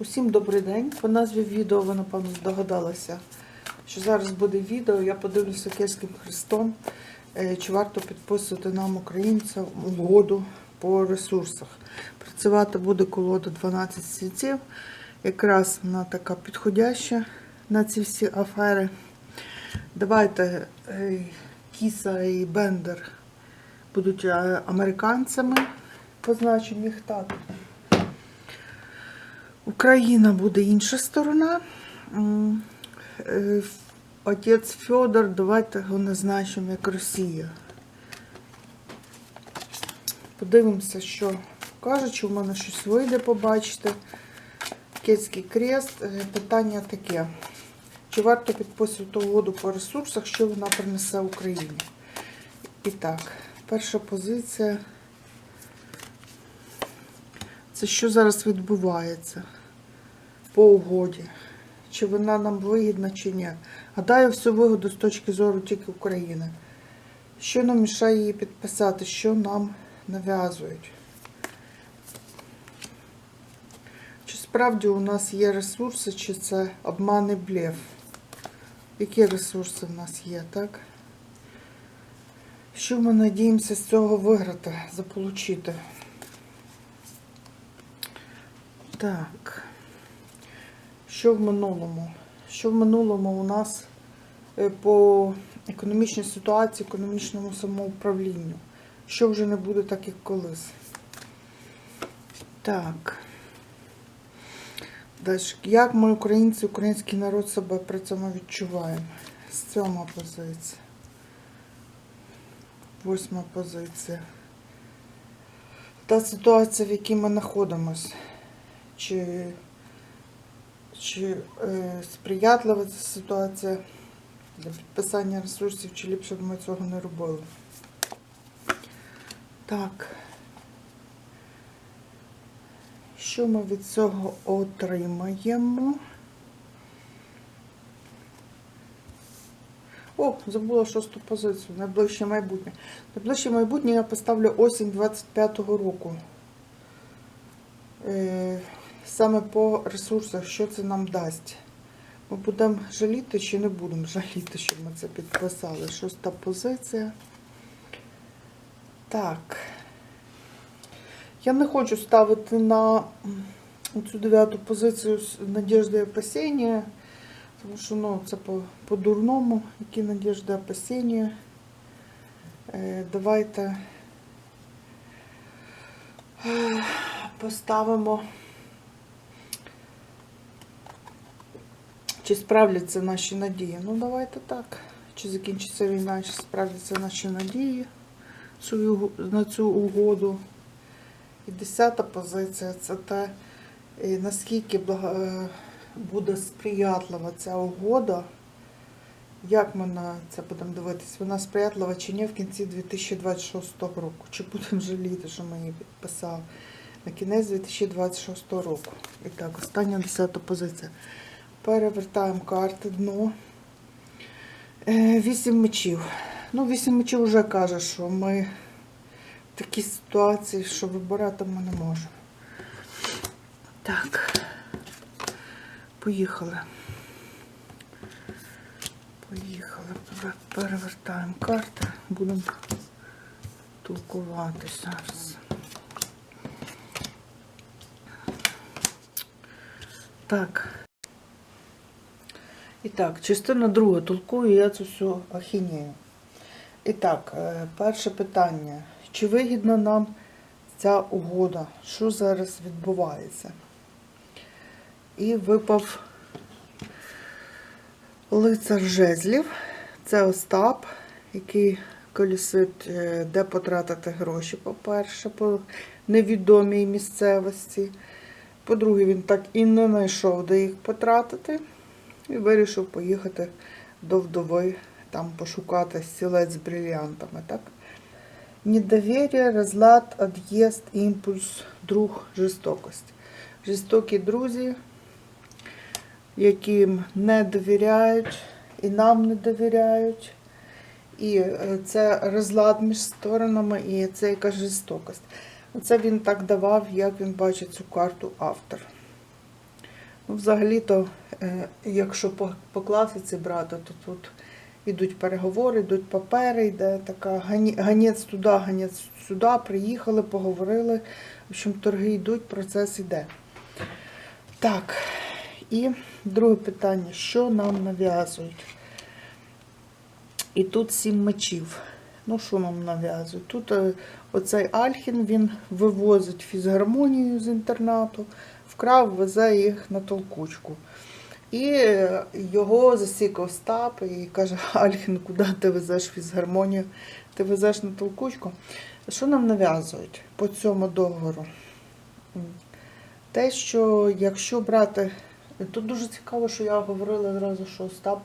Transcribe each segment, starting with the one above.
Усім добрий день. По назві відео ви, напевно, здогадалися, що зараз буде відео. Я подивлюся Київським хрестом, е, чи варто підписувати нам, українцям, угоду по ресурсах. Працювати буде колода 12 світів. Якраз вона така підходяща на ці всі афери. Давайте е, Кіса і Бендер будуть е, американцями, позначені їх так. Україна буде інша сторона. Е, Отець Федор, давайте його назначимо як Росія. Подивимося, що кажуть, чи в мене щось вийде побачити. Київський крест. Е, Питання таке. Чи варто підписувати угоду по ресурсах, що вона принесе Україні? І так, перша позиція. Це що зараз відбувається по угоді? Чи вона нам вигідна, чи ні? Гадаю, всю вигоду з точки зору тільки України. Що нам мішає її підписати? Що нам нав'язують? Чи справді у нас є ресурси, чи це обман і блеф? Які ресурси в нас є, так? Що ми надіємося з цього виграти, заполучити? Так. Що в минулому? Що в минулому у нас е, по економічній ситуації, економічному самоуправлінню? Що вже не буде так, як колись? Так. Далі. Як ми, українці, український народ себе при цьому відчуваємо? Сьома позиція. Восьма позиція. Та ситуація, в якій ми знаходимося. Чи, чи е, сприятлива ця ситуація для підписання ресурсів, чи ліпше б ми цього не робили? Так. Що ми від цього отримаємо? О, забула шосту позицію. Найближче майбутнє. Найближче майбутнє я поставлю осінь 25-го року. Е, саме по ресурсах, що це нам дасть. Ми будемо жаліти чи не будемо жаліти, щоб ми це підписали. Шоста позиція. Так. Я не хочу ставити на цю дев'яту позицію надіжди опасіння, тому що ну, це по- по-дурному, які надіжди і опасіння. Е, давайте поставимо, чи справляться наші надії. Ну, давайте так. Чи закінчиться війна, чи справляться наші надії на цю угоду. І десята позиція це те, е, наскільки е, буде сприятлива ця угода. Як ми на це будемо дивитись? Вона сприятлива чи ні в кінці 2026 року? Чи будемо жаліти, що ми її підписали на кінець 2026 року? І так, остання десята позиція. Перевертаємо карти дно. Е, Вісім мечів. Ну, вісім мечів вже каже, що ми в такій ситуації, що вибирати ми не можемо. Так. Поїхали. Поїхали. Перевертаємо карти. Будемо толкувати зараз. Так. І так, частина друга. Толкую я цю всю ахінею. І так, е, перше питання. Чи вигідна нам ця угода? Що зараз відбувається? І випав лицар жезлів. Це Остап, який колісить, е, де потратити гроші, по-перше, по невідомій місцевості. По-друге, він так і не знайшов, де їх потратити, і вирішив поїхати до вдови, там пошукати стілець з брильянтами. Так? Недовір'я, розлад, од'їзд, імпульс, друг, жорстокость. Жорстокі друзі, яким не довіряють, і нам не довіряють. І е, це розлад між сторонами, і це якась жорстокость. Оце він так давав, як він бачить цю карту автор. Взагалі-то, е, якщо по, по класиці брати, то тут йдуть переговори, йдуть папери, йде така ганець туди, ганець сюди, приїхали, поговорили. В общем, торги йдуть, процес йде. Так, і друге питання: що нам нав'язують? І тут сім мечів. Ну, що нам нав'язують? Тут е, оцей Альхін він вивозить фізгармонію з інтернату, вкрав, везе їх на толкучку. І е, його засікав Стап і каже: Альхін, куди ти везеш фізгармонію? Ти везеш на толкучку. Що нам нав'язують по цьому договору? Те, що якщо брати. Тут дуже цікаво, що я говорила зразу, що Остап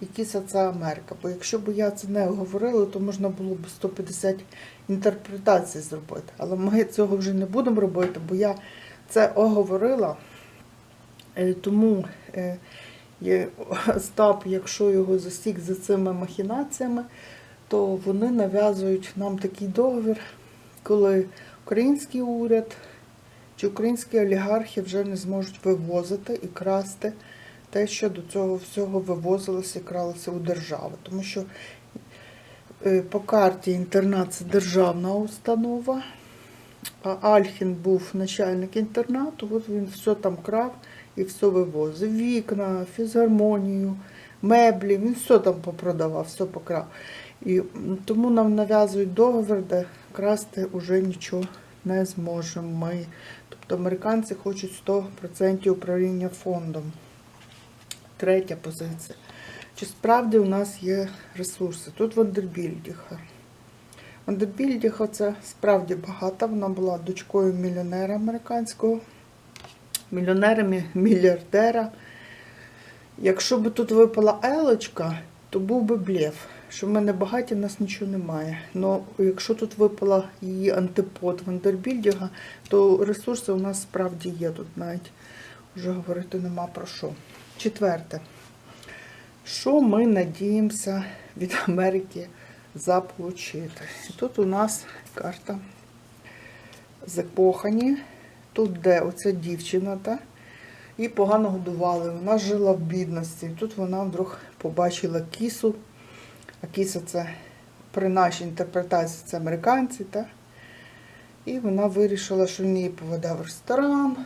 і Кіса це Америка. Бо якщо б я це не говорила, то можна було б 150 інтерпретацій зробити. Але ми цього вже не будемо робити, бо я це оговорила. Е, Тому е, Остап, якщо його засік за цими махінаціями, то вони нав'язують нам такий договір, коли український уряд чи українські олігархи вже не зможуть вивозити і красти те, що до цього всього вивозилося і кралося у держави. Тому що е, по карті інтернат це державна установа, Альхін був начальник інтернату, от він все там крав і все вивозив. Вікна, фізгармонію, меблі, він все там попродавав, все покрав. І тому нам нав'язують договір, де красти вже нічого не зможемо ми. Тобто американці хочуть 100% управління фондом. Третя позиція. Чи справді у нас є ресурси? Тут Вандербільдіха. Вандербільдіха це справді багата. Вона була дочкою мільйонера американського, мільйонера, мільярдера. Якщо б тут випала елочка, то був би блєв, що в мене багаті, в нас нічого немає. Но якщо тут випала її антипод Вандербільдіга, то ресурси у нас справді є тут навіть. Вже говорити нема про що. Четверте. Що ми надіємося від Америки заполучити? І тут у нас карта закохані. Тут де оця дівчина, та? її погано годували. Вона жила в бідності. Тут вона вдруг побачила кісу. А кіса це при нашій інтерпретації це американці. Та? І вона вирішила, що він її поведе в ресторан,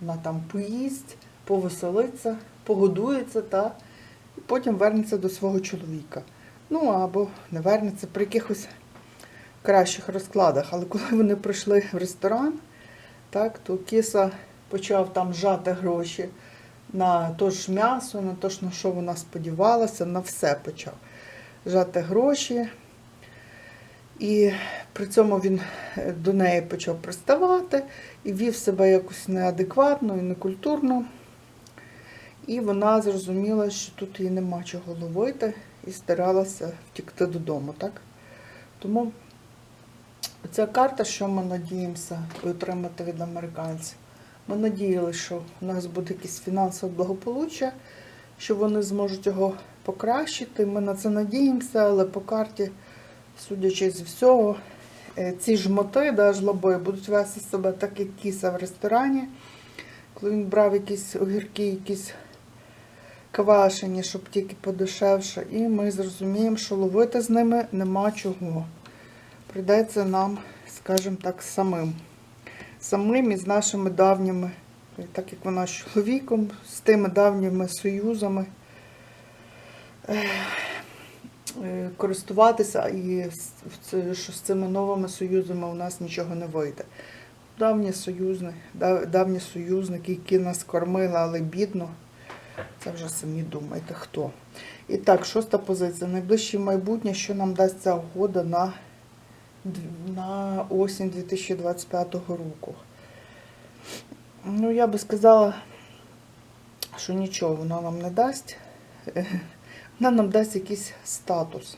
вона там поїсть, повеселиться, погодується та і потім вернеться до свого чоловіка. Ну або не вернеться при якихось кращих розкладах. Але коли вони прийшли в ресторан, так, то кіса почав там жати гроші на то ж м'ясо, на те, на що вона сподівалася, на все почав жати гроші. І при цьому він е, до неї почав приставати і вів себе якось неадекватно і некультурно. І вона зрозуміла, що тут їй нема чого ловити, і старалася втікти додому. Так? Тому ця карта, що ми надіємося отримати від американців. Ми надіялися, що у нас буде якесь фінансове благополуччя, що вони зможуть його покращити. Ми на це надіємося, але по карті, судячи з всього, е, ці жмоти, да, жлоби, будуть вести себе так, як кіса в ресторані, коли він брав якісь огірки, якісь квашені, щоб тільки подешевше. І ми зрозуміємо, що ловити з ними нема чого. Прийдеться нам, скажімо так, самим. Самим і з нашими давніми, так як вона з чоловіком, з тими давніми союзами е, е, користуватися і що з цими новими союзами у нас нічого не вийде. Давні союзники, давні союзники, які нас кормили, але бідно. Це вже самі думайте хто. І так, шоста позиція. Найближче майбутнє, що нам дасть ця угода на, на осінь 2025 року. Ну, я би сказала, що нічого вона нам не дасть. Вона нам дасть якийсь статус.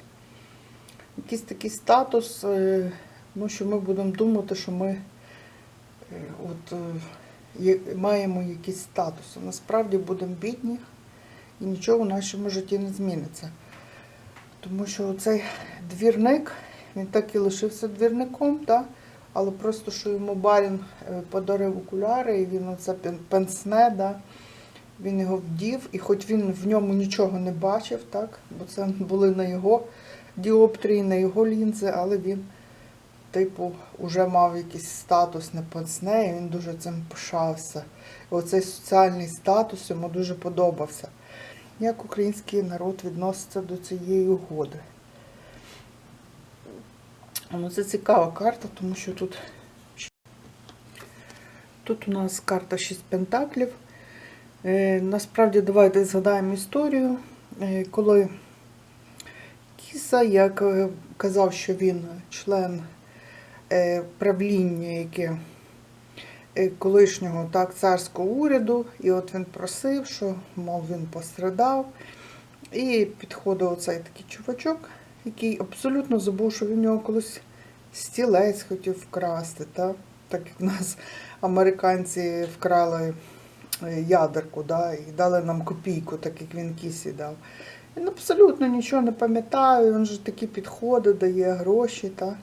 Якийсь такий статус, е, ну, що ми будемо думати, що ми е, от, е, маємо якийсь статус. Насправді будемо бідні і нічого в нашому житті не зміниться. Тому що цей двірник, він так і лишився двірником, да? але просто що йому барін е, подарив окуляри, і він оце пенсне, да? Він його вдів, і хоч він в ньому нічого не бачив, так? бо це були на його діоптрії, на його лінзи, але він, типу, вже мав якийсь статус не пацне, і він дуже цим пишався. Оцей соціальний статус йому дуже подобався. Як український народ відноситься до цієї угоди? Ну, це цікава карта, тому що тут, тут у нас карта 6 пентаклів. Е, насправді, давайте згадаємо історію, е, коли Кіса, як е, казав, що він член правління, яке е, колишнього так, царського уряду, і от він просив, що мов він пострадав. І підходив оцей такий чувачок, який абсолютно забув, що він нього колись стілець хотів вкрасти, та? так як в нас американці вкрали е, ядерку, да? і дали нам копійку, так як він кісі дав. Він абсолютно нічого не пам'ятає, він же такі підходи, дає гроші та?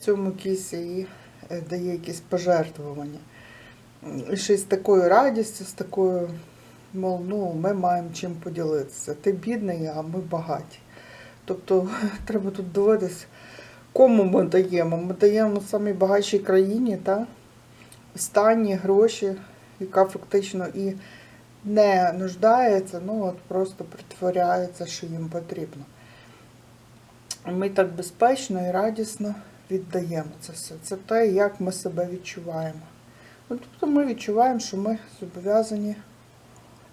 Цьому кісі е, дає якісь пожертвування. І ще з такою радістю, з такою, мов, ну, ми маємо чим поділитися. Ти бідний, а ми багаті. Тобто треба тут дивитися, кому ми даємо. Ми даємо самій багатшій країні, та? останні гроші, яка фактично і не нуждається, ну от просто притворяється, що їм потрібно. Ми так безпечно і радісно віддаємо це все. Це те, як ми себе відчуваємо. Ну, тобто ми відчуваємо, що ми зобов'язані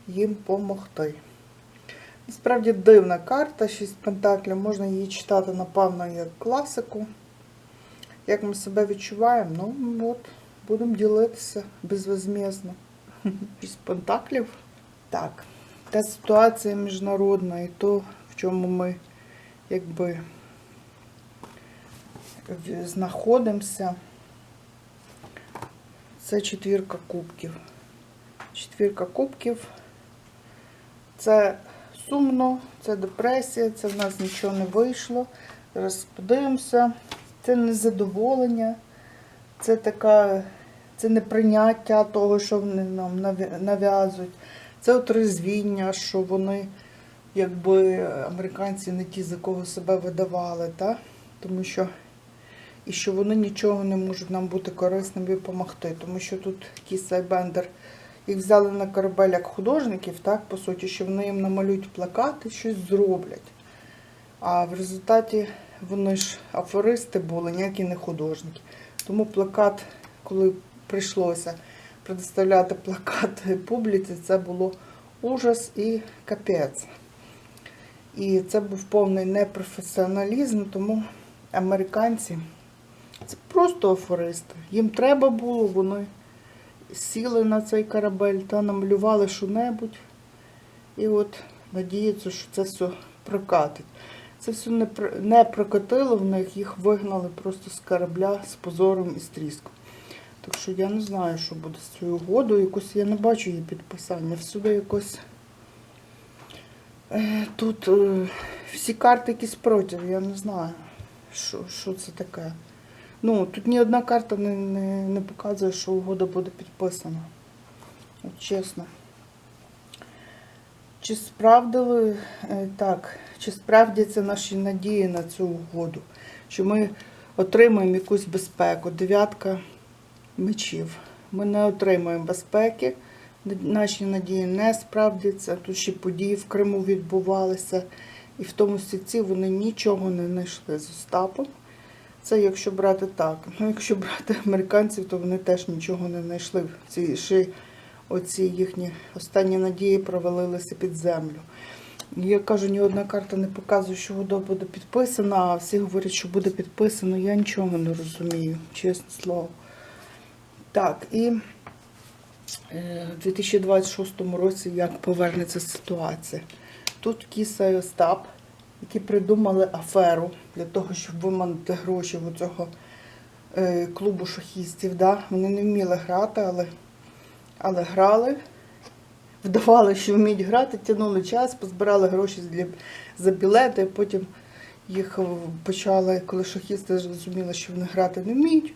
їм допомогти. Насправді дивна карта, 6 пентаклів, можна її читати, напевно, як класику. Як ми себе відчуваємо, ну от, будемо ділитися безвозмездно. 6 пентаклів. Так, та ситуація міжнародна і то, в чому ми якби знаходимося. Це четвірка кубків. Четвірка кубків. Це сумно, це депресія, це в нас нічого не вийшло. Зараз подивимося. Це незадоволення, це така, це неприйняття того, що вони нам нав'язують. Це отрезвіння, що вони, якби американці не ті, за кого себе видавали, та? тому що і що вони нічого не можуть нам бути корисним і допомогти. Тому що тут Кіса і Бендер їх взяли на корабель як художників, так, по суті, що вони їм намалюють плакати, щось зроблять. А в результаті вони ж афористи були, ніякі не художники. Тому плакат, коли прийшлося предоставляти плакат публіці, це було ужас і капець. І це був повний непрофесіоналізм, тому американці це просто афористи. Їм треба було, вони сіли на цей корабель та намалювали що-небудь. І от надіються, що це все прокатить. Це все не, не прокатило в них, їх вигнали просто з корабля з позором і з тріском. Так що я не знаю, що буде з цією угодою. Якось я не бачу її підписання. Всюди якось е, тут е, всі карти якісь проти, я не знаю, що, що це таке. Ну, тут ні одна карта не, не, не показує, що угода буде підписана. От чесно. Чи справдили е, так, чи справдяться наші надії на цю угоду? Що ми отримаємо якусь безпеку? Дев'ятка мечів. Ми не отримаємо безпеки, наші надії не справдяться. Тут ще події в Криму відбувалися. І в тому сітці вони нічого не знайшли з Остапом. Це якщо брати так. Ну, якщо брати американців, то вони теж нічого не знайшли. Ці ще оці їхні останні надії провалилися під землю. Я кажу, ні одна карта не показує, що угода буде підписана, а всі говорять, що буде підписано. Я нічого не розумію, чесне слово. Так, і е, в 2026 році як повернеться ситуація. Тут Кіса і Остап, які придумали аферу для того, щоб виманити гроші в цього е, клубу шахістів. Да? Вони не вміли грати, але, але грали. Вдавали, що вміють грати, тягнули час, позбирали гроші для, за білети, потім їх почали, коли шахісти зрозуміли, що вони грати не вміють,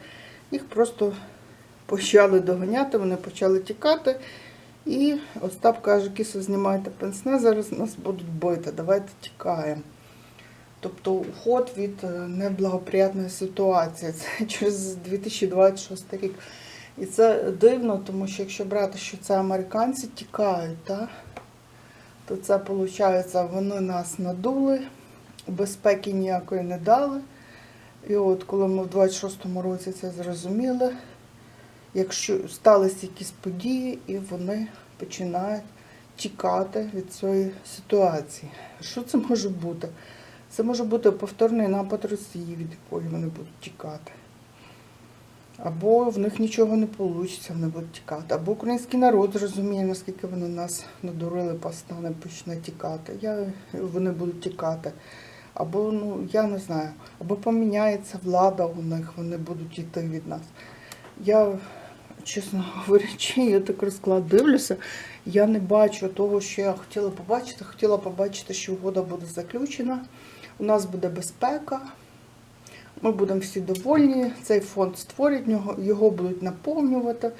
їх просто почали доганяти, вони почали тікати. І Остап каже, кисо, знімайте пенсне, зараз нас будуть бити, давайте тікаємо. Тобто уход від е, неблагоприятної ситуації. Це через 2026 рік. І це дивно, тому що якщо брати, що це американці тікають, та, то це виходить, вони нас надули, безпеки ніякої не дали. І от коли ми в 26-му році це зрозуміли, якщо сталися якісь події, і вони починають тікати від цієї ситуації. Що це може бути? Це може бути повторний напад Росії, від якої вони будуть тікати. Або в них нічого не вийде, вони будуть тікати. Або український народ зрозуміє, наскільки вони нас надурили, постане, почне тікати. Я, вони будуть тікати. Або, ну, я не знаю, або поміняється влада у них, вони будуть йти від нас. Я, чесно говорячи, я так розклад дивлюся, я не бачу того, що я хотіла побачити. Хотіла побачити, що угода буде заключена, у нас буде безпека, ми будемо всі довольні, цей фонд створять, його, будуть наповнювати.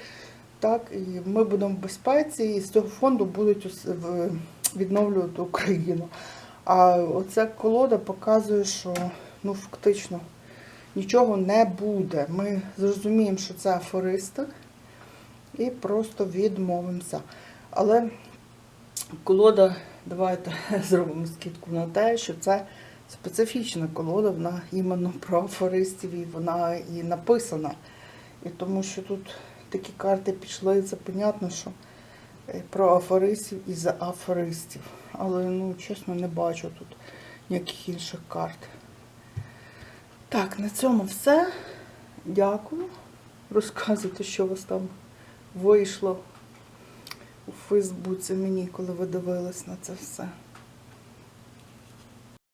Так, і ми будемо в безпеці, і з цього фонду будуть відновлювати Україну. А оця колода показує, що ну, фактично нічого не буде. Ми зрозуміємо, що це аферисти, і просто відмовимося. Але колода, давайте зробимо скидку на те, що це специфічна колода, вона іменно про аферистів, і вона і написана. І тому що тут такі карти пішли, це понятно, що е, про аферистів і за аферистів. Але, ну, чесно, не бачу тут ніяких інших карт. Так, на цьому все. Дякую. Розказуйте, що у вас там вийшло у Фейсбуці мені, коли ви дивились на це все.